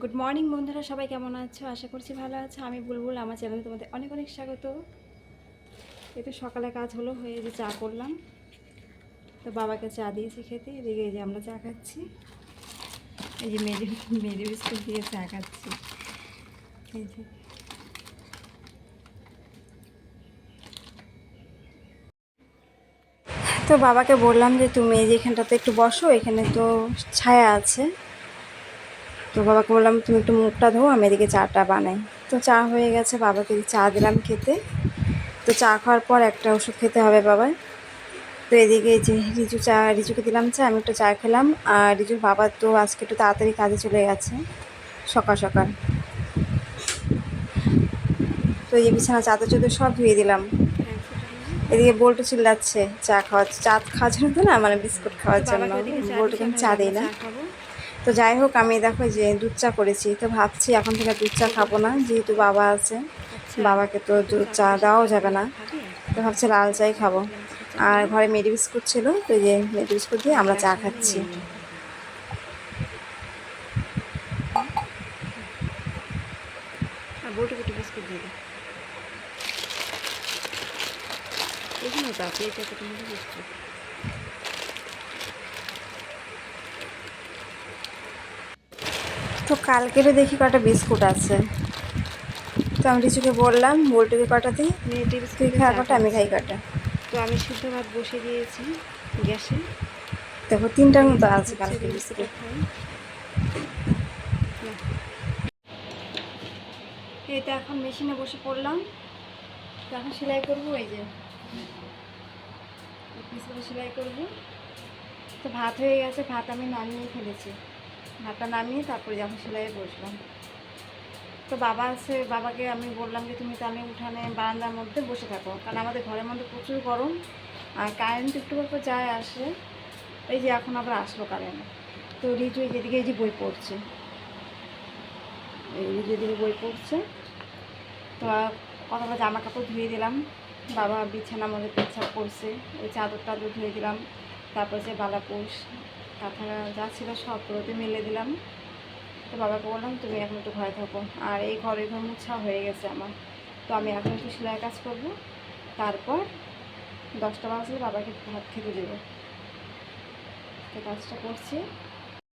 Good morning বন্ধুরা, সবাই কেমন আছো? আশা করছি ভালো আছো। আমি বুলবুল, আমার চ্যানেলে তোমাদের অনেক অনেক স্বাগত। এই তো সকালে কাজ হলো, হয়ে যে চা করলাম। তো বাবাকে চা দিয়েছি খেতে, এদিকে এই যে আমরা চা খাচ্ছি। এই যে মেরি মেরি বিস্কুট দিয়ে চা খাচ্ছি। এই যে। তো বাবাকে বললাম যে, তুমি এই যে এখানটাতে একটু বসো, এখানে তো ছায়া আছে। তো বাবাকে বললাম তুমি একটু মুখটা ধো আমি এদিকে চাটা বানাই। তো চা হয়ে গেছে বাবাকে চা দিলাম খেতে। তো চা খাওয়ার পর একটা ওষুধ খেতে হবে বাবার। তো এদিকে যে রিজু চা রিজুকে দিলাম চা আমি একটু চা খেলাম। আর রিজুর বাবা তো আজকে একটু তাড়াতাড়ি কাজে চলে গেছে সকাল সকাল। তো এই বিছানা চাদর চাদর সব ধুয়ে দিলাম। এদিকে বল্টু চিল্লাচ্ছে চা খাওয়া চা খাওয়ার জন্য তো না মানে বিস্কুট খাওয়ার জন্য। বল্টুকে আমি চা দিই না। তো যাই হোক, আমি দেখো যে দুধ চা করেছি। তো ভাবছি এখন থেকে দুধ চা খাব না, যেহেতু বাবা আছে। বাবাকে তো দুধ চা দেওয়াও যাবে না। তো ভাবছি লাল চাই খাব। আর ঘরে মেরি বিস্কুট ছিল, তো যে মেরি বিস্কুট দিয়ে আমরা চা খাচ্ছি। বিস্কুট দিয়ে তো এটা বিস্কুট কালকেরও দেখি কটা বিস্কুট আছে। তো আমি রিচুকে বললাম বল্টুকে কটা দিই মেয়েটি তুই খা কটা আমি খাই কটা। তো আমি সিদ্ধ ভাত বসে দিয়েছি গ্যাসে। দেখো তিনটার মতো আছে কালকে বিস্কুট। এই তো এখন মেশিনে বসে পড়লাম। তো এখন সেলাই করব এই যে। সেলাই করব। তো ভাত হয়ে গেছে ভাত আমি নামিয়ে ফেলেছি। ভাতটা নামিয়ে তারপরে যখন সেলাই বসলাম। তো বাবা আছে, বাবাকে আমি বললাম যে, তুমি তাহলে উঠানে বারান্দার মধ্যে বসে থাকো। কারণ আমাদের ঘরের মধ্যে প্রচুর গরম আর কারেন্ট একটু পর যায় আসে। এই যে এখন আবার আসলো কারেন্ট তো রিজু এই যেদিকে, এই যে বই পড়ছে। এই এদিকে বই পড়ছে। তো কতটা জামা কাপড় ধুয়ে দিলাম। বাবা বিছানা মধ্যে পেছাপ করছে। ওই চাদর টাদর ধুয়ে দিলাম। তারপর যে বালাপুষ কাঁথা যা ছিল সব পুরোতে মেলে দিলাম। তো বাবাকে বললাম, তুমি এখন একটু ঘরে থাকো। আর এই ঘরে ঘর মুছা হয়ে গেছে আমার। তো আমি এখন একটু সেলাই কাজ করব। তারপর দশটা বাজলে বাবাকে ভাত খেতে দেবো। তো কাজটা করছি।